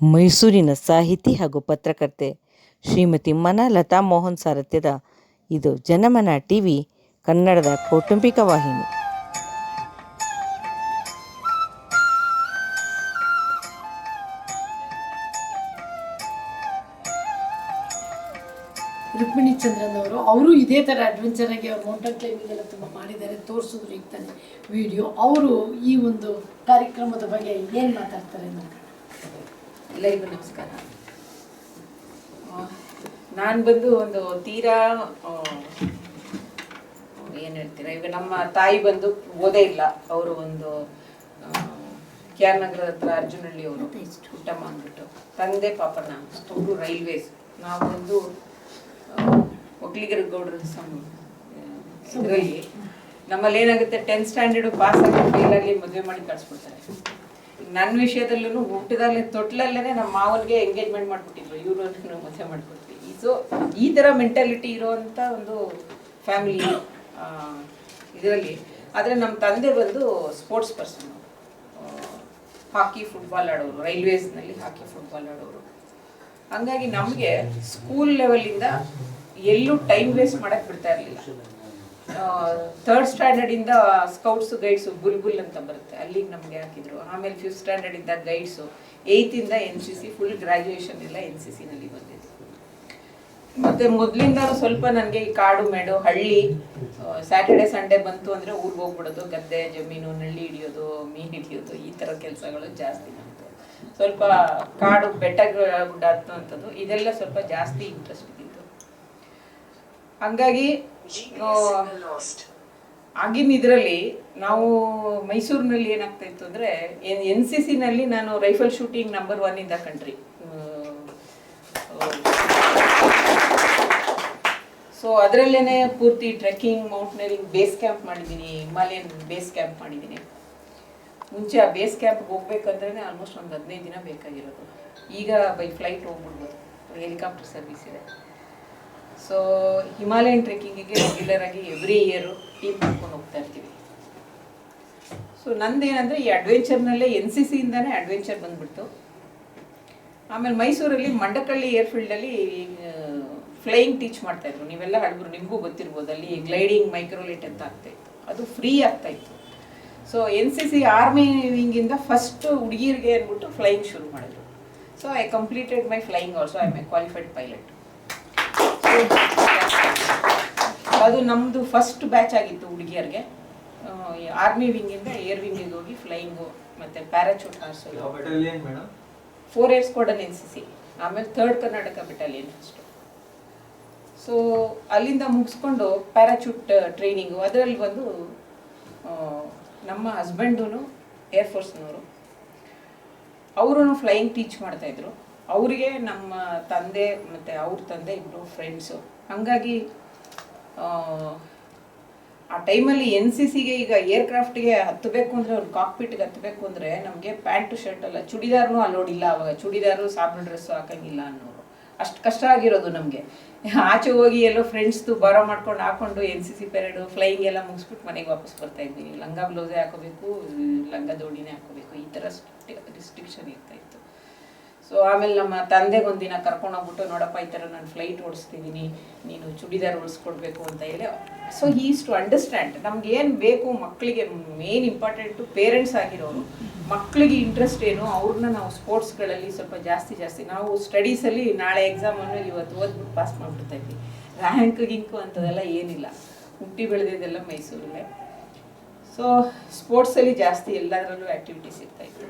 ಮೈಸೂರಿನ ಸಾಹಿತಿ ಹಾಗೂ ಪತ್ರಕರ್ತೆ ಶ್ರೀಮತಿ ಮನ ಲತಾ ಮೋಹನ್ ಸಾರಥ್ಯದ ಇದು ಜನಮನ ಟಿವಿ ಕನ್ನಡದ ಕೌಟುಂಬಿಕ ವಾಹಿನಿ. ರುಕ್ಮಿಣಿ ಚಂದ್ರನ್ ಅವರು ಅವರು ಇದೇ ಥರ ಅಡ್ವೆಂಚರ್ ಆಗಿ ಅವ್ರು ಮೌಂಟನ್ ಕ್ಲೈಂಬಿಂಗ್ ಎಲ್ಲ ತುಂಬ ಮಾಡಿದ್ದಾರೆ, ತೋರಿಸಿದ್ರು ಈಗ ತಾನೆ ವಿಡಿಯೋ ಅವರು ಈ ಒಂದು ಕಾರ್ಯಕ್ರಮದ ಬಗ್ಗೆ ಏನು ಮಾತಾಡ್ತಾರೆ ನೋಡೋಣ ಎಲ್ಲರಿಗೂ ನಮಸ್ಕಾರ. ನಾನು ಬಂದು ಒಂದು ತೀರಾ ಏನು ಹೇಳ್ತೀರಾ ಈಗ ನಮ್ಮ ತಾಯಿ ಬಂದು ಓದೇ ಇಲ್ಲ. ಅವರು ಒಂದು ಕೆ ನಗರದ ಹತ್ರ ಅರ್ಜುನಹಳ್ಳಿ ಅವರು ಹುಟ್ಟಮ್ಮ ಅಂದ್ಬಿಟ್ಟು ತಂದೆ ಪಾಪನ ಅವರು ರೈಲ್ವೇಸ್. ನಾವು ಬಂದು ಒಕ್ಕಲಿಗರ ಗೌಡ್ರ ಸಮ ಇದರಲ್ಲಿ. ನಮ್ಮಲ್ಲಿ ಏನಾಗುತ್ತೆ ಟೆಂತ್ ಸ್ಟ್ಯಾಂಡರ್ಡ್ ಪಾಸ್ ಆಗಿ ಫೇಲ್ ಆಗಲಿ ಮದುವೆ ಮಾಡಿ ಕಳಿಸ್ಬಿಡ್ತಾರೆ. ನನ್ನ ವಿಷಯದಲ್ಲೂ ಹುಟ್ಟಿದಾಗಲೇ ತೊಟ್ಲಲ್ಲೇ ನಮ್ಮ ಮಾವನಿಗೆ ಎಂಗೇಜ್ಮೆಂಟ್ ಮಾಡಿಬಿಟ್ಟಿದ್ರು ಇವರು ಮದುವೆ ಮಾಡಿಕೊಡ್ತೀವಿ ಸೊ ಈ ಥರ ಮೆಂಟಾಲಿಟಿ ಇರೋವಂಥ ಒಂದು ಫ್ಯಾಮಿಲಿ ಇದರಲ್ಲಿ. ಆದರೆ ನಮ್ಮ ತಂದೆ ಬಂದು ಸ್ಪೋರ್ಟ್ಸ್ ಪರ್ಸನ್ ಹಾಕಿ ಫುಟ್ಬಾಲ್ ಆಡೋರು. ರೈಲ್ವೇಸ್ನಲ್ಲಿ ಹಾಕಿ ಫುಟ್ಬಾಲ್ ಆಡೋರು. ಹಂಗಾಗಿ ನಮಗೆ ಸ್ಕೂಲ್ ಲೆವೆಲಿಂದ ಎಲ್ಲೂ ಟೈಮ್ ವೇಸ್ಟ್ ಮಾಡೋಕ್ಕೆ ಬಿಡ್ತಾ ಇರಲಿಲ್ಲ. ಥರ್ಡ್ ಸ್ಟ್ಯಾಂಡರ್ಡ್ ಇಂದ ಸ್ಕೌಟ್ಸ್ ಗೈಡ್ಸ್ ಬುಲ್ಬುಲ್ ಅಂತ ಬರುತ್ತೆ. ಅಲ್ಲಿಗೆ ನಮಗೆ ಹಾಕಿದ್ರು. ಆಮೇಲೆ ಫಿಫ್ತ್ ಸ್ಟ್ಯಾಂಡರ್ಡಿಂದ ಗೈಡ್ಸು ಇಂದ N C C full graduation ಎಲ್ಲ ಎನ್ ಸಿ ಸಿನಲ್ಲಿ ಬಂದಿದ್ದು ಮತ್ತೆ ಮೊದಲಿಂದ ಸ್ವಲ್ಪ ನನಗೆ ಈ ಕಾಡು, ಮೇಡು, ಹಳ್ಳಿ ಸ್ಯಾಟರ್ಡೆ ಸಂಡೇ ಬಂತು ಅಂದರೆ ಊರಿಗೆ ಹೋಗ್ಬಿಡೋದು, ಗದ್ದೆ, ಜಮೀನು, ನಳ್ಳಿ ಹಿಡಿಯೋದು, ಮೀನು ಹಿಡಿಯೋದು, ಈ ಥರ ಕೆಲಸಗಳು ಜಾಸ್ತಿ ಸ್ವಲ್ಪ ಕಾಡು ಬೆಟ್ಟ ಗುಡ್ಡ ಇದೆಲ್ಲ ಸ್ವಲ್ಪ ಜಾಸ್ತಿ ಇಂಟ್ರೆಸ್ಟ್ ಹಂಗಾಗಿ ಆಗಿನ ಇದರಲ್ಲಿ ನಾವು ಮೈಸೂರಿನಲ್ಲಿ ಏನಾಗ್ತಾ ಇತ್ತು ಅಂದರೆ ಎನ್ ಸಿ ಸಿನಲ್ಲಿ ನಾನು ರೈಫಲ್ ಶೂಟಿಂಗ್ ನಂಬರ್ ಒನ್ ಇಂದ ಕಂಟ್ರಿ ಸೊ ಅದರಲ್ಲೇ ಪೂರ್ತಿ ಟ್ರೆಕ್ಕಿಂಗ್ ಮೌಂಟ್ನರಿಂಗ್ ಬೇಸ್ ಕ್ಯಾಂಪ್ ಮಾಡಿದ್ದೀನಿ ಹಿಮಾಲಯನ್ ಬೇಸ್ ಕ್ಯಾಂಪ್ ಮಾಡಿದ್ದೀನಿ. ಮುಂಚೆ ಆ ಬೇಸ್ ಕ್ಯಾಂಪ್ಗೆ ಹೋಗ್ಬೇಕಂದ್ರೆ ಆಲ್ಮೋಸ್ಟ್ ಒಂದು ಹದಿನೈದು ದಿನ ಬೇಕಾಗಿರೋದು. ಈಗ ಬೈ ಫ್ಲೈಟ್ ಹೋಗ್ಬಿಡ್ಬೋದು. ಹೆಲಿಕಾಪ್ಟರ್ ಸರ್ವಿಸ್ ಇದೆ. ಸೊ ಹಿಮಾಲಯನ್ ಟ್ರೆಕ್ಕಿಂಗಿಗೆ ರೆಗ್ಯುಲರ್ ಆಗಿ ಎವ್ರಿ ಇಯರು ಟೀಮ್ ಮಾಡ್ಕೊಂಡು ಹೋಗ್ತಾ ಇರ್ತೀವಿ. ಸೊ ನಂದೇನಂದರೆ ಈ ಅಡ್ವೆಂಚರ್ನಲ್ಲೇ ಎನ್ ಸಿ ಸಿಯಿಂದನೇ ಅಡ್ವೆಂಚರ್ ಬಂದ್ಬಿಡ್ತು. ಆಮೇಲೆ ಮೈಸೂರಲ್ಲಿ ಮಂಡಕಳ್ಳಿ ಏರ್ಫೀಲ್ಡಲ್ಲಿ ಫ್ಲೈಯಿಂಗ್ ಟೀಚ್ ಮಾಡ್ತಾಯಿದ್ರು ನೀವೆಲ್ಲ ಹಳಬ್ರು, ನಿಮಗೂ ಗೊತ್ತಿರ್ಬೋದು, ಅಲ್ಲಿ ಗ್ಲೈಡಿಂಗ್ ಮೈಕ್ರೋಲೇಟ್ ಅಂತ ಆಗ್ತಾ ಇತ್ತು. ಅದು ಫ್ರೀ ಆಗ್ತಾ ಇತ್ತು. So N C C army ವಿಂಗಿಂದ first ಹುಡುಗಿರಿಗೆ ಅಂದ್ಬಿಟ್ಟು ಫ್ಲೈಯಿಂಗ್ ಶುರು ಮಾಡಿದ್ರು. So I completed my flying also I my qualified pilot ಅದು ನಮ್ಮದು ಫಸ್ಟ್ ಬ್ಯಾಚ್ ಆಗಿತ್ತು ಹುಡುಗಿಯರಿಗೆ. ಆರ್ಮಿ ವಿಂಗಿಂದ ಏರ್ ವಿಂಗಿಗೆ ಹೋಗಿ ಫ್ಲೈಯಿಂಗು ಮತ್ತು ಪ್ಯಾರಾಚೂಟ್ ಹಾರಿಸೋದು ಫೋರ್ ಇಯರ್ಸ್ ಕೊಡನ್ ಎನ್ ಸಿ ಸಿ ಆಮೇಲೆ third Karnataka battalion first so ಅಲ್ಲಿಂದ ಮುಗಿಸ್ಕೊಂಡು ಪ್ಯಾರಾಚೂಟ್ ಟ್ರೈನಿಂಗು ಅದರಲ್ಲಿ ಬಂದು ನಮ್ಮ ಹಸ್ಬೆಂಡು ಏರ್ಫೋರ್ಸ್ನವರು ಅವರು ಫ್ಲೈಯಿಂಗ್ ಟೀಚ್ ಮಾಡ್ತಾಯಿದ್ರು ಅವರಿಗೆ ನಮ್ಮ ತಂದೆ ಮತ್ತು ಅವ್ರ ತಂದೆ ಇಬ್ಬರು ಫ್ರೆಂಡ್ಸು ಹಾಗಾಗಿ ಆ, ಟೈಮಲ್ಲಿ ಎನ್ ಸಿ ಸಿಗೆ ಈಗ ಏರ್ಕ್ರಾಫ್ಟ್ಗೆ ಹತ್ತಬೇಕು ಅಂದರೆ ಒಂದು ಕಾಕ್ಪಿಟ್ಗೆ ಹತ್ತಬೇಕು ಅಂದರೆ ನಮಗೆ ಪ್ಯಾಂಟು ಶರ್ಟ್ ಅಲ್ಲ ಚೂಡಿದಾರ್ನೂ ಅಲ್ಲೋಡಿಲ್ಲ ಅವಾಗ. ಚೂಡಿದಾರು ಸಾಬಲ್ ಡ್ರೆಸ್ಸು ಹಾಕಂಗಿಲ್ಲ ಅನ್ನೋರು. ಅಷ್ಟು ಕಷ್ಟ ಆಗಿರೋದು ನಮಗೆ. ಆಚೆ ಹೋಗಿ ಎಲ್ಲೋ ಫ್ರೆಂಡ್ಸ್ದು ಬಾರೋ ಮಾಡ್ಕೊಂಡು ಹಾಕೊಂಡು N C C parade flying ಎಲ್ಲ ಮುಗಿಸ್ಬಿಟ್ಟು ಮನೆಗೆ ವಾಪಸ್ ಬರ್ತಾ ಇದ್ದೀನಿ. ಲಂಗ ಬ್ಲೌಸೇ ಹಾಕೋಬೇಕು ಲಂಗ ದೋಣಿನೇ ಹಾಕೋಬೇಕು. ಈ ಥರ ರಿಸ್ಟ್ರಿಕ್ಷನ್ ಇರ್ತಾ ಇತ್ತು. ಸೊ ಆಮೇಲೆ ನಮ್ಮ ತಂದೆಗೊಂದಿನ ಕರ್ಕೊಂಡೋಗ್ಬಿಟ್ಟು, ನೋಡಪ್ಪ, ಈ ಥರ ನಾನು ಫ್ಲೈಟ್ ಓಡಿಸ್ತಿದ್ದೀನಿ ನೀನು ಚೂಡಿದಾರ್ ಓಡಿಸ್ಕೊಡ್ಬೇಕು ಅಂತ ಹೇಳಿ ಸೊ ಈಸ್ ಟು ಅಂಡರ್ಸ್ಟ್ಯಾಂಡ್ ನಮ್ಗೆ ಏನು ಬೇಕು ಮಕ್ಕಳಿಗೆ ಮೇನ್ ಇಂಪಾರ್ಟೆಂಟು ಪೇರೆಂಟ್ಸ್ ಆಗಿರೋರು ಮಕ್ಕಳಿಗೆ ಇಂಟ್ರೆಸ್ಟ್ ಏನು ಅವ್ರನ್ನ ನಾವು ಸ್ಪೋರ್ಟ್ಸ್ಗಳಲ್ಲಿ ಸ್ವಲ್ಪ ಜಾಸ್ತಿ ಜಾಸ್ತಿ, ನಾವು ಸ್ಟಡೀಸಲ್ಲಿ ನಾಳೆ ಎಕ್ಸಾಮನ್ನು ಇವತ್ತು ಓದ್ಬಿಟ್ಟು ಪಾಸ್ ಮಾಡಿಬಿಡ್ತಾ ಇದ್ವಿ. ರ್ಯಾಂಕ್ ಗಿಂಕು ಅಂಥದ್ದೆಲ್ಲ ಏನಿಲ್ಲ. ಹುಟ್ಟಿ ಬೆಳೆದಿದ್ದೆಲ್ಲ ಮೈಸೂರಲ್ಲೇ. ಸೊ ಸ್ಪೋರ್ಟ್ಸಲ್ಲಿ ಜಾಸ್ತಿ ಎಲ್ಲದರಲ್ಲೂ ಆ್ಯಕ್ಟಿವಿಟೀಸ್ ಇರ್ತಾಯಿತ್ತು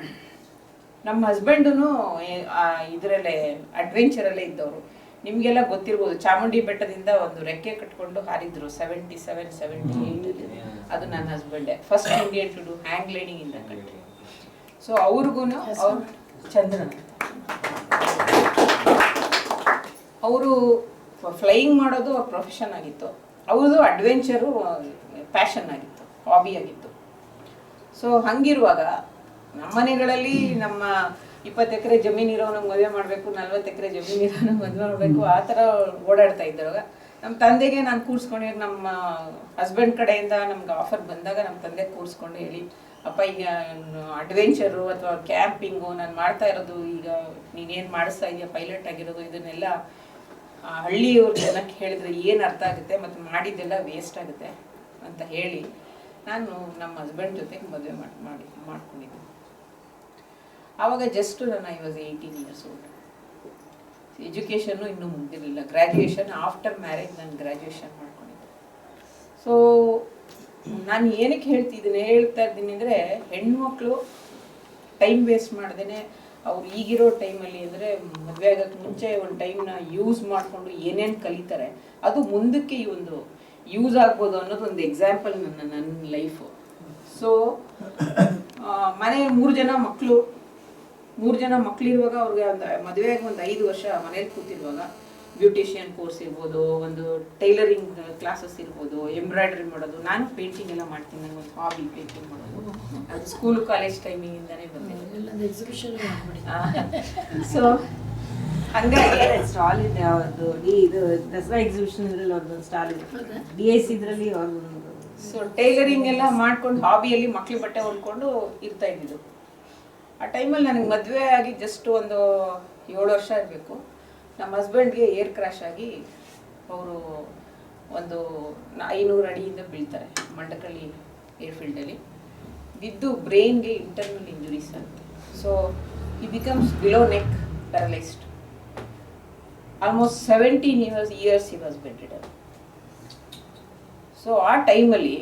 ನಮ್ಮ ಹಸ್ಬೆಂಡು ಇದರಲ್ಲೇ ಅಡ್ವೆಂಚರಲ್ಲೇ ಇದ್ದವರು. ನಿಮಗೆಲ್ಲ ಗೊತ್ತಿರ್ಬೋದು ಚಾಮುಂಡಿ ಬೆಟ್ಟದಿಂದ ಒಂದು ರೆಕ್ಕೆ ಕಟ್ಕೊಂಡು ಹಾರಿದ್ರು ಸೆವೆಂಟಿ ಸೆವೆನ್ ಸೆವೆಂಟಿ ಏಯ್ಟಲ್ಲಿ ಅದು ನನ್ನ ಹಸ್ಬೆಂಡೆ first Indian to do hang gliding ಇಂದ ಕಂಟ್ರಿ ಸೊ ಅವ್ರಿಗೂ ಅವ್ರು ಚಂದ್ರನ್. ಅವರು ಫ್ಲೈಯಿಂಗ್ ಮಾಡೋದು ಅವ್ರ ಪ್ರೊಫೆಷನ್ ಆಗಿತ್ತು. ಅವ್ರದ್ದು ಅಡ್ವೆಂಚರು ಪ್ಯಾಷನ್ ಆಗಿತ್ತು ಹಾಬಿ ಆಗಿತ್ತು. ಸೊ ಹಂಗಿರುವಾಗ ನಮ್ಮ ಮನೆಗಳಲ್ಲಿ ನಮ್ಮ ಇಪ್ಪತ್ತು ಎಕರೆ ಜಮೀನು ಇರೋನಿಗೆ ಮದುವೆ ಮಾಡಬೇಕು, ನಲ್ವತ್ತು ಎಕರೆ ಜಮೀನು ಇರೋನಿಗೆ ಮದುವೆ ಮಾಡಬೇಕು, ಆ ಥರ ಓಡಾಡ್ತಾ ಇದ್ದಾಗ ನಮ್ಮ ತಂದೆಗೆ ನಾನು ಕೂರಿಸ್ಕೊಂಡು ನಮ್ಮ ಹಸ್ಬೆಂಡ್ ಕಡೆಯಿಂದ ನಮ್ಗೆ ಆಫರ್ ಬಂದಾಗ ನಮ್ಮ ತಂದೆ ಕೂರಿಸ್ಕೊಂಡು ಹೇಳಿ, ಅಪ್ಪ, ಈಗ ಅಡ್ವೆಂಚರು ಅಥವಾ ಕ್ಯಾಂಪಿಂಗು ನಾನು ಮಾಡ್ತಾ ಇರೋದು, ಈಗ ನೀನೇನು ಮಾಡಿಸ್ತಾ ಇದೆಯಾ ಪೈಲಟ್ ಆಗಿರೋದು, ಇದನ್ನೆಲ್ಲ ಹಳ್ಳಿಯವ್ರ ಜನಕ್ಕೆ ಹೇಳಿದ್ರೆ ಏನು ಅರ್ಥ ಆಗುತ್ತೆ ಮತ್ತು ಮಾಡಿದ್ದೆಲ್ಲ ವೇಸ್ಟ್ ಆಗುತ್ತೆ ಅಂತ ಹೇಳಿ, ನಾನು ನಮ್ಮ ಹಸ್ಬೆಂಡ್ ಜೊತೆಗೆ ಮದುವೆ ಮಾಡಿ ಮಾಡಿ, ಮಾಡ್ಕೊಂಡಿದ್ದೆ. ಆವಾಗ ಜಸ್ಟ್ ನಾನು I was eighteen years old education ಇನ್ನೂ ಮುಗ್ದಿರಲಿಲ್ಲ ಗ್ರ್ಯಾಜುಯೇಷನ್ ಆಫ್ಟರ್ ಮ್ಯಾರೇಜ್ ನಾನು ಗ್ರ್ಯಾಜುಯೇಷನ್ ಮಾಡ್ಕೊಂಡಿದ್ದೆ. ಸೊ ನಾನು ಏನಕ್ಕೆ ಹೇಳ್ತಿದ್ದೀನಿ, ಹೇಳ್ತಾ ಇದ್ದೀನಿ ಅಂದರೆ ಹೆಣ್ಮಕ್ಳು ಟೈಮ್ ವೇಸ್ಟ್ ಮಾಡ್ದೇ ಅವ್ರು ಈಗಿರೋ ಟೈಮಲ್ಲಿ ಅಂದರೆ ಮದುವೆ ಆಗೋಕ್ಕೆ ಮುಂಚೆ ಒಂದು ಟೈಮ್ನ ಯೂಸ್ ಮಾಡಿಕೊಂಡು ಏನೇನು ಕಲಿತಾರೆ, ಅದು ಮುಂದಕ್ಕೆ ಈ ಒಂದು ಯೂಸ್ ಆಗ್ಬೋದು ಅನ್ನೋದು ಒಂದು ಎಕ್ಸಾಂಪಲ್ ನನ್ನ ನನ್ನ ಲೈಫು ಸೊ ಮನೆ ಮೂರು ಜನ ಮಕ್ಕಳು ಮೂರು ಜನ ಮಕ್ಳಿರುವಾಗ ಅವ್ರಿಗೆ ಒಂದು ಮದುವೆಯಾಗಿ ಒಂದು ಐದು ವರ್ಷ ಮನೇಲಿ ಕೂತಿರುವಾಗ ಬ್ಯೂಟಿಷಿಯನ್ ಕೋರ್ಸ್ ಇರ್ಬೋದು ಒಂದು ಟೈಲರಿಂಗ್ ಕ್ಲಾಸಸ್ ಇರ್ಬೋದು ಎಂಬ್ರಾಯ್ಡ್ರಿ ಮಾಡೋದು ನಾನು ಪೇಂಟಿಂಗ್ ಎಲ್ಲ ಮಾಡ್ತೀನಿ ಒಂದು ಹಾಬಿ ಪೇಂಟಿಂಗ್ ಮಾಡೋದು. ಅದು ಸ್ಕೂಲ್ ಕಾಲೇಜ್ ಟೈಮಿಂಗಿಂದಾನೇ ಬಂದಿದೆ. ಸೊ ಹಂಗಾಗಿ ಸ್ಟಾಲ್ ಇದೆ ಅವ್ರದ್ದು ಡಿ ಇದು ದಸರಾ ಎಕ್ಸಿಬಿಷನ್ ಇದ್ರಲ್ಲಿ ಅವ್ರದ್ದು ಸ್ಟಾಲ್ ಇದೆ. ಡಿ ಎಸ್ ಇದ್ರಲ್ಲಿ ಅವ್ರದ್ದು ಸೊ ಟೈಲರಿಂಗ್ ಎಲ್ಲ ಮಾಡ್ಕೊಂಡು ಹಾಬಿಯಲ್ಲಿ ಮಕ್ಳು ಬಟ್ಟೆ ಹೊಲ್ಕೊಂಡು ಇರ್ತಾ ಇದ್ದಿದ್ದು. ಆ ಟೈಮಲ್ಲಿ ನನಗೆ ಮದುವೆ ಆಗಿ ಜಸ್ಟ್ ಒಂದು ಏಳು ವರ್ಷ ಇರಬೇಕು. ನಮ್ಮ ಹಸ್ಬೆಂಡ್ಗೆ ಏರ್ ಕ್ರ್ಯಾಶ್ ಆಗಿ ಅವರು ಒಂದು ಐನೂರು ಅಡಿಯಿಂದ ಬೀಳ್ತಾರೆ ಮಂಡಕಳ್ಳಿ ಏರ್ಫೀಲ್ಡಲ್ಲಿ ಬಿದ್ದು ಬ್ರೈನ್ಗೆ ಇಂಟರ್ನಲ್ ಇಂಜುರೀಸ್ ಅಂತೆ. So he becomes below neck paralysed almost seventeen years years he was bed so ಆ ಟೈಮಲ್ಲಿ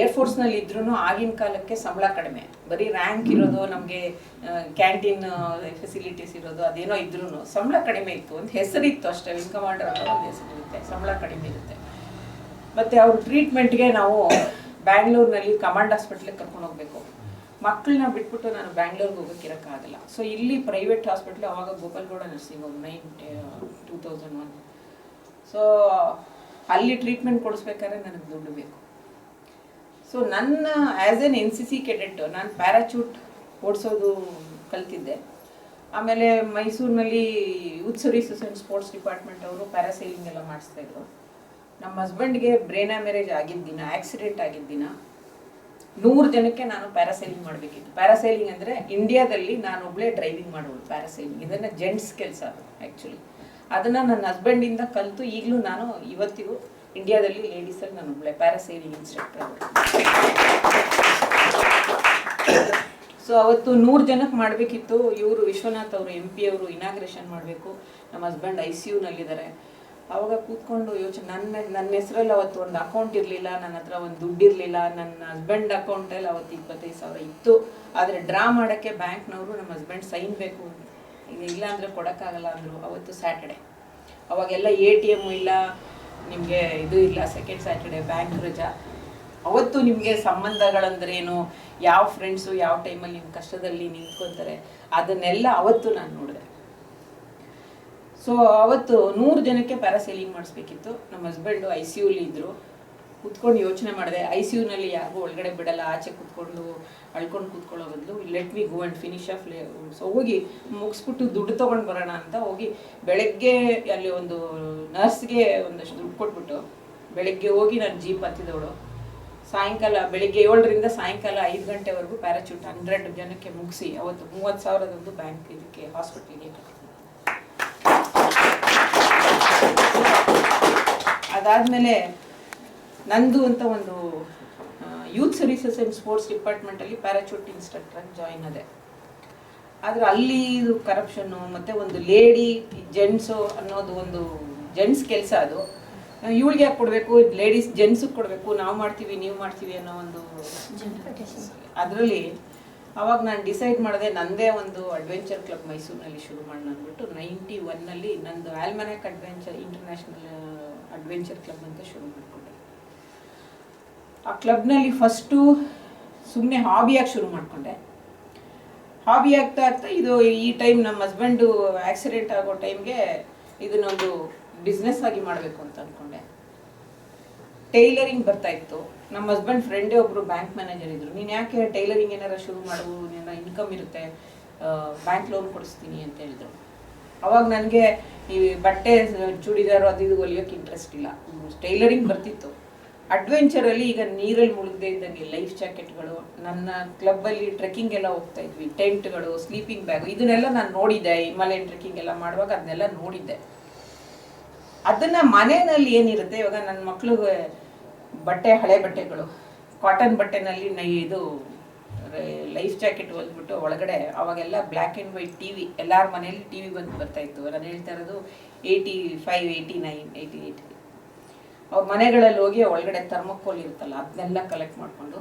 ಏರ್ಫೋರ್ಸ್ನಲ್ಲಿ ಇದ್ರೂ ಆಗಿನ ಕಾಲಕ್ಕೆ ಸಂಬಳ ಕಡಿಮೆ. ಬರೀ ರ್ಯಾಂಕ್ ಇರೋದು ನಮಗೆ ಕ್ಯಾಂಟೀನ್ ಫೆಸಿಲಿಟೀಸ್ ಇರೋದು ಅದೇನೋ ಇದ್ರೂ ಸಂಬಳ ಕಡಿಮೆ ಇತ್ತು. ಒಂದು ಹೆಸರಿತ್ತು ಅಷ್ಟೇ ವಿಂಗ್ ಕಮಾಂಡರ್ ಅಂತ ಒಂದು ಹೆಸರಿರುತ್ತೆ ಸಂಬಳ ಕಡಿಮೆ ಇರುತ್ತೆ. ಮತ್ತು ಅವ್ರ ಟ್ರೀಟ್ಮೆಂಟ್ಗೆ ನಾವು ಬ್ಯಾಂಗ್ಳೂರ್ನಲ್ಲಿ ಕಮಾಂಡ್ ಹಾಸ್ಪಿಟ್ಲಿಗೆ ಕರ್ಕೊಂಡು ಹೋಗ್ಬೇಕು. ಮಕ್ಕಳನ್ನ ಬಿಟ್ಬಿಟ್ಟು ನಾನು ಬ್ಯಾಂಗ್ಳೂರ್ಗೆ ಹೋಗೋಕೆ ಇರೋಕ್ಕಾಗಲ್ಲ. ಸೊ ಇಲ್ಲಿ ಪ್ರೈವೇಟ್ ಹಾಸ್ಪಿಟ್ಲು ಅವಾಗ Gopalgowda nursing home nine two thousand one so ಅಲ್ಲಿ ಟ್ರೀಟ್ಮೆಂಟ್ ಕೊಡಿಸ್ಬೇಕಾದ್ರೆ ನನಗೆ ದುಡ್ಡು ಬೇಕು. ಸೊ ನನ್ನ as N N C C cadet ನಾನು ಪ್ಯಾರಾಚೂಟ್ ಓಡಿಸೋದು ಕಲ್ತಿದ್ದೆ. ಆಮೇಲೆ ಮೈಸೂರಿನಲ್ಲಿ youth services and sports department ಅವರು ಪ್ಯಾರಾಸೈಲಿಂಗ್ ಎಲ್ಲ ಮಾಡಿಸ್ತಾ ಇದ್ರು. ನಮ್ಮ ಹಸ್ಬೆಂಡ್ಗೆ ಬ್ರೇನ್ ಮ್ಯಾರೇಜ್ ಆಗಿದ್ದ ದಿನ ಆಕ್ಸಿಡೆಂಟ್ ಆಗಿದ್ದ ದಿನ, ನೂರು ಜನಕ್ಕೆ ನಾನು ಪ್ಯಾರಾಸೈಲಿಂಗ್ ಮಾಡಬೇಕಿತ್ತು. ಪ್ಯಾರಾಸೈಲಿಂಗ್ ಅಂದರೆ ಇಂಡಿಯಾದಲ್ಲಿ ನಾನು ಒಬ್ಬಳೇ ಡ್ರೈವಿಂಗ್ ಮಾಡೋದು ಪ್ಯಾರಾಸೈಲಿಂಗ್ ಇದನ್ನು ಜೆಂಟ್ಸ್ ಕೆಲಸ ಅದು ಆ್ಯಕ್ಚುಲಿ ಅದನ್ನು ನನ್ನ ಹಸ್ಬೆಂಡಿಂದ ಕಲಿತು ಈಗಲೂ ನಾನು ಇವತ್ತಿಗೂ ಇಂಡಿಯಾದಲ್ಲಿ ಲೇಡೀಸಲ್ಲಿ ನಾನು ಒಬ್ಬಳೆ ಪ್ಯಾರಾಸೈಲಿಂಗ್ ಇನ್ಸ್ಟ್ರಕ್ಟರ್ ಸೊ ಅವತ್ತು ನೂರು ಜನಕ್ಕೆ ಮಾಡಬೇಕಿತ್ತು. ಇವರು ವಿಶ್ವನಾಥ್ ಅವರು ಎಂ ಪಿ ಅವರು ಇನಾಗ್ರೇಷನ್ ಮಾಡಬೇಕು. ನಮ್ಮ ಹಸ್ಬೆಂಡ್ ಐ ಸಿ ಯುನಲ್ಲಿದ್ದಾರೆ ಅವಾಗ ಕೂತ್ಕೊಂಡು ಯೋಚನೆ, ನನ್ನ ನನ್ನ ಹೆಸರಲ್ಲಿ ಅವತ್ತು ಒಂದು ಅಕೌಂಟ್ ಇರಲಿಲ್ಲ, ನನ್ನ ಹತ್ರ ಒಂದು ದುಡ್ಡು ಇರಲಿಲ್ಲ, ನನ್ನ ಹಸ್ಬೆಂಡ್ ಅಕೌಂಟಲ್ಲಿ ಅವತ್ತು ಇಪ್ಪತ್ತೈದು ಸಾವಿರ ಇತ್ತು. ಆದರೆ ಡ್ರಾ ಮಾಡೋಕ್ಕೆ ಬ್ಯಾಂಕ್ನವರು ನಮ್ಮ ಹಸ್ಬೆಂಡ್ ಸೈನ್ ಬೇಕು ಇಲ್ಲ ಅಂದರೆ ಕೊಡೋಕ್ಕಾಗಲ್ಲ ಅಂದರು ಅವತ್ತು ಸ್ಯಾಟರ್ಡೆ ಅವಾಗೆಲ್ಲ ಎ ಟಿ ಎಮ್ಮು ಇಲ್ಲ. ನಿಮಗೆ ಇದು ಇಲ್ಲ ಸೆಕೆಂಡ್ ಸ್ಯಾಟರ್ಡೆ ಬ್ಯಾಂಕ್ ರಜಾ. ಅವತ್ತು ನಿಮಗೆ ಸಂಬಂಧಗಳಂದ್ರೇನು? ಯಾವ ಫ್ರೆಂಡ್ಸು ಯಾವ ಟೈಮಲ್ಲಿ ನಿಮ್ಮ ಕಷ್ಟದಲ್ಲಿ ನಿಂತ್ಕೊತಾರೆ? ಅದನ್ನೆಲ್ಲ ಅವತ್ತು ನಾನು ನೋಡಿದೆ. ಸೊ ಅವತ್ತು ನೂರು ಜನಕ್ಕೆ ಪ್ಯಾರಾಸೈಲಿಂಗ್ ಮಾಡಿಸ್ಬೇಕಿತ್ತು. ನಮ್ಮ ಹಸ್ಬೆಂಡು ಐ ಸಿ ಯುಲಿ ಇದ್ದರು ಕೂತ್ಕೊಂಡು ಯೋಚನೆ ಮಾಡಿದೆ. ಐ ಸಿ ಯುನಲ್ಲಿ ಯಾರಿಗೂ ಒಳಗಡೆ ಬಿಡಲ್ಲ, ಆಚೆ ಕೂತ್ಕೊಂಡು ಅಳ್ಕೊಂಡು ಕೂತ್ಕೊಳ್ಳೋ ಬದಲು let we go and finish off so ಹೋಗಿ ಮುಗಿಸ್ಬಿಟ್ಟು ದುಡ್ಡು ತೊಗೊಂಡು ಬರೋಣ ಅಂತ ಹೋಗಿ ಬೆಳಗ್ಗೆ ಅಲ್ಲಿ ಒಂದು ನರ್ಸ್ಗೆ ಒಂದಷ್ಟು ದುಡ್ಡು ಕೊಟ್ಬಿಟ್ಟು ಬೆಳಗ್ಗೆ ಹೋಗಿ ನಾನು ಜೀಪ್ ಹತ್ತಿದವಳು ಸಾಯಂಕಾಲ ಬೆಳಿಗ್ಗೆ ಏಳರಿಂದ ಸಾಯಂಕಾಲ ಐದು ಗಂಟೆವರೆಗೂ ಪ್ಯಾರಾಚೂಟ್ ಹಂಡ್ರೆಡ್ ಜನಕ್ಕೆ ಮುಗಿಸಿ ಅವತ್ತು ಮೂವತ್ತು ಸಾವಿರದೊಂದು ಬ್ಯಾಂಕ್ ಇದಕ್ಕೆ ಹಾಸ್ಪಿಟ್ಲಿಗೆ ಅದಾದಮೇಲೆ ನಂದು ಅಂತ ಒಂದು ಯೂತ್ ಸರ್ವಿಸಸ್ ಆ್ಯಂಡ್ ಸ್ಪೋರ್ಟ್ಸ್ ಡಿಪಾರ್ಟ್ಮೆಂಟಲ್ಲಿ ಪ್ಯಾರಾಚೂಟ್ ಇನ್ಸ್ಟ್ರಕ್ಟರ್ ಜಾಯಿನ್ ಅದೇ ಆದರೆ ಅಲ್ಲಿ ಇದು ಕರಪ್ಷನ್ನು ಮತ್ತು ಒಂದು ಲೇಡಿ ಜೆಂಟ್ಸು ಅನ್ನೋದು ಒಂದು ಜೆಂಟ್ಸ್ ಕೆಲಸ ಅದು. ಇವಳಿಗೆ ಯಾಕೆ ಕೊಡಬೇಕು? ಲೇಡೀಸ್ ಜೆಂಟ್ಸಿಗೆ ಕೊಡಬೇಕು. ನಾವು ಮಾಡ್ತೀವಿ, ನೀವು ಮಾಡ್ತೀವಿ ಅನ್ನೋ ಒಂದು ಅದರಲ್ಲಿ ಅವಾಗ ನಾನು ಡಿಸೈಡ್ ಮಾಡಿದೆ, ನಂದೇ ಒಂದು ಅಡ್ವೆಂಚರ್ ಕ್ಲಬ್ ಮೈಸೂರಿನಲ್ಲಿ ಶುರು ಮಾಡೋಣ ಅಂದ್ಬಿಟ್ಟು ನೈಂಟಿ ಒನ್ನಲ್ಲಿ ನಂದು almanac adventure international adventure club ಅಂತ ಶುರು ಮಾಡಿಕೊಂಡೆ. ಆ ಕ್ಲಬ್ನಲ್ಲಿ ಫಸ್ಟು ಸುಮ್ಮನೆ ಹಾಬಿಯಾಗಿ ಶುರು ಮಾಡಿಕೊಂಡೆ? ಹಾಬಿ ಆಗ್ತಾ ಆಗ್ತಾ ಇದು ಈ ಟೈಮ್ ನಮ್ಮ ಹಸ್ಬೆಂಡು ಆಕ್ಸಿಡೆಂಟ್ ಆಗೋ ಟೈಮ್ಗೆ ಇದನ್ನೊಂದು ಬಿಸ್ನೆಸ್ ಆಗಿ ಮಾಡಬೇಕು ಅಂತ ಅಂದ್ಕೊಂಡೆ ಟೈಲರಿಂಗ್ ಬರ್ತಾ ಇತ್ತು. ನಮ್ಮ ಹಸ್ಬೆಂಡ್ ಫ್ರೆಂಡೇ ಒಬ್ಬರು ಬ್ಯಾಂಕ್ ಮ್ಯಾನೇಜರ್ ಇದ್ರು. ನೀನು ಯಾಕೆ ಟೈಲರಿಂಗ್ ಏನಾರ ಶುರು ಮಾಡು ನಿನ್ನ ಇನ್ಕಮ್ ಇರುತ್ತೆ ಬ್ಯಾಂಕ್ ಲೋನ್ ಕೊಡಿಸ್ತೀನಿ ಅಂತ ಹೇಳಿದ್ರು. ಅವಾಗ ನನಗೆ ಈ ಬಟ್ಟೆ, ಚೂಡಿದಾರು ಅದು ಇದು ಹೊಲಿಯೋಕೆ ಇಂಟ್ರೆಸ್ಟ್ ಇಲ್ಲ. ಟೈಲರಿಂಗ್ ಬರ್ತಿತ್ತು. ಅಡ್ವೆಂಚರಲ್ಲಿ ಈಗ ನೀರಲ್ಲಿ ಮುಳುಗದೆ ಇದ್ದಂಗೆ ಲೈಫ್ ಜಾಕೆಟ್ಗಳು ನನ್ನ ಕ್ಲಬ್ಬಲ್ಲಿ ಟ್ರೆಕ್ಕಿಂಗ್ ಎಲ್ಲ ಹೋಗ್ತಾ ಇದ್ವಿ. ಟೆಂಟ್ಗಳು ಸ್ಲೀಪಿಂಗ್ ಬ್ಯಾಗ್ ಇದನ್ನೆಲ್ಲ ನಾನು ನೋಡಿದ್ದೆ. ಹಿಮಾಲಯನ್ ಟ್ರೆಕ್ಕಿಂಗ್ ಎಲ್ಲ ಮಾಡುವಾಗ ಅದನ್ನೆಲ್ಲ ನೋಡಿದ್ದೆ. ಅದನ್ನ ಮನೆಯಲ್ಲಿ ಏನಿರುತ್ತೆ? ಇವಾಗ ನನ್ನ ಮಕ್ಕಳು ಬಟ್ಟೆ, ಹಳೆ ಬಟ್ಟೆಗಳು. ಕಾಟನ್ ಬಟ್ಟೆನಲ್ಲಿ ನೈ ಇದು ಲೈಫ್ ಜಾಕೆಟ್ ಹೊಲ್ದ್ಬಿಟ್ಟು ಒಳಗಡೆ ಅವಾಗೆಲ್ಲ black and white T V ಎಲ್ಲರ ಮನೆಯಲ್ಲಿ ಟಿ ವಿ ಬಂದು ಬರ್ತಾ ಇತ್ತು. ನಾನು ಹೇಳ್ತಾ ಇರೋದು eighty five eighty nine eighty eight ಅವ್ರ ಮನೆಗಳಲ್ಲಿ ಹೋಗಿ ಒಳಗಡೆ ಥರ್ಮೋಕೋಲ್ ಇರುತ್ತಲ್ಲ ಅದನ್ನೆಲ್ಲ ಕಲೆಕ್ಟ್ ಮಾಡಿಕೊಂಡು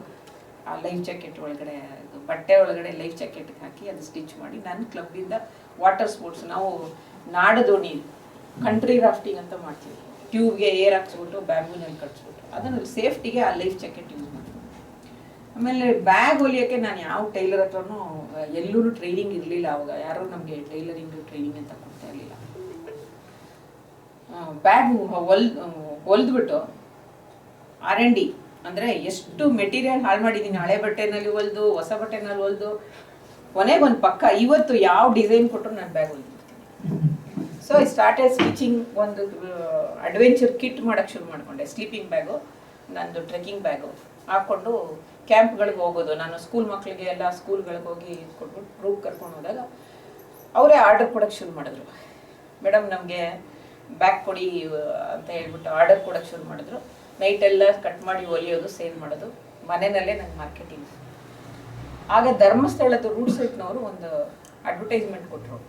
ಆ ಲೈಫ್ ಜಾಕೆಟ್ ಒಳಗಡೆ, ಇದು ಬಟ್ಟೆ ಒಳಗಡೆ ಲೈಫ್ ಜಾಕೆಟ್ಗೆ ಹಾಕಿ ಅದು ಸ್ಟಿಚ್ ಮಾಡಿ ನನ್ನ ಕ್ಲಬ್ಬಿಂದ ವಾಟರ್ ಸ್ಪೋರ್ಟ್ಸ್ ನಾವು ನಾಡು ದೋಣಿ ಕಂಟ್ರಿ ರಾಫ್ಟಿಂಗ್ ಅಂತ ಮಾಡ್ತೀವಿ. ಟ್ಯೂಬ್ಗೆ ಏರ್ ಹಾಕ್ಸ್ಬಿಟ್ಟು ಬ್ಯಾಂಬೂನಲ್ಲಿ ಕಟ್ಸ್ಬಿಟ್ಟು, ಅದನ್ನು ಸೇಫ್ಟಿಗೆ ಆ ಲೈಫ್ ಜಾಕೆಟ್ ಯೂಸ್ ಮಾಡ್ತೀವಿ. ಆಮೇಲೆ ಬ್ಯಾಗ್ ಹೊಲಿಯೋಕ್ಕೆ ನಾನು ಯಾವ ಟೈಲರ್ ಹತ್ರನೂ ಎಲ್ಲೂ ಟ್ರೈನಿಂಗ್ ಇರಲಿಲ್ಲ ಅವಾಗ. ಯಾರೂ ನಮಗೆ ಟೈಲರಿಂಗ್ ಟ್ರೈನಿಂಗ್ ಅಂತ ಕೊಡ್ತಾ ಇರಲಿಲ್ಲ. ಬ್ಯಾಗ್ ಹೊಲ್ ಹೊಲ್ದ್ಬಿಟ್ಟು ಆರ್ ಎನ್ ಡಿ ಅಂದರೆ ಎಷ್ಟು ಮೆಟೀರಿಯಲ್ ಹಾಳು ಮಾಡಿದ್ದೀನಿ ಹಳೆ ಬಟ್ಟೆನಲ್ಲಿ ಹೊಲ್ದು, ಹೊಸ ಬಟ್ಟೆನಲ್ಲಿ ಹೊಲ್ದು. ಕೊನೆಗೆ ಒಂದು ಪಕ್ಕ ಇವತ್ತು ಯಾವ ಡಿಸೈನ್ ಕೊಟ್ಟರು ನಾನು ಬ್ಯಾಗ್ ಹೊಲಿದ್ಬಿಡ್ತೀನಿ ಸೊ ಐ ಸ್ಟಾರ್ಟೆಡ್ ಸ್ಟಿಚಿಂಗ್ ಒಂದು ಅಡ್ವೆಂಚರ್ ಕಿಟ್ ಮಾಡೋಕ್ಕೆ ಶುರು ಮಾಡಿಕೊಂಡೆ. ಸ್ಲೀಪಿಂಗ್ ಬ್ಯಾಗು ನಂದು ಟ್ರೆಕ್ಕಿಂಗ್ ಬ್ಯಾಗು ಹಾಕ್ಕೊಂಡು ಕ್ಯಾಂಪ್ಗಳಿಗೆ ಹೋಗೋದು. ನಾನು ಸ್ಕೂಲ್ ಮಕ್ಕಳಿಗೆ ಎಲ್ಲ ಸ್ಕೂಲ್ಗಳಿಗೆ ಹೋಗಿ ಕೊಟ್ಬಿಟ್ಟು ಗ್ರೂಪ್ ಕರ್ಕೊಂಡು ಹೋದಾಗ ಅವರೇ ಆರ್ಡರ್ ಕೊಡೋಕ್ಕೆ ಶುರು ಮಾಡಿದ್ರು. ಮೇಡಮ್ ನಮಗೆ ಬ್ಯಾಗ್ ಕೊಡಿ ಅಂತ ಹೇಳ್ಬಿಟ್ಟು ಆರ್ಡರ್ ಕೊಡಕ್ಕೆ ಶುರು ಮಾಡಿದ್ರು. ನೈಟೆಲ್ಲ ಕಟ್ ಮಾಡಿ ಒಲಿಯೋದು ಸೇಲ್ ಮಾಡೋದು. ಮನೆಯಲ್ಲೇ ನಂಗೆ ಮಾರ್ಕೆಟಿಂಗ್. ಆಗ ಧರ್ಮಸ್ಥಳದ ರೂಟ್ ಸೈಟ್ನವರು ಒಂದು ಅಡ್ವರ್ಟೈಸ್ಮೆಂಟ್ ಕೊಟ್ಟರು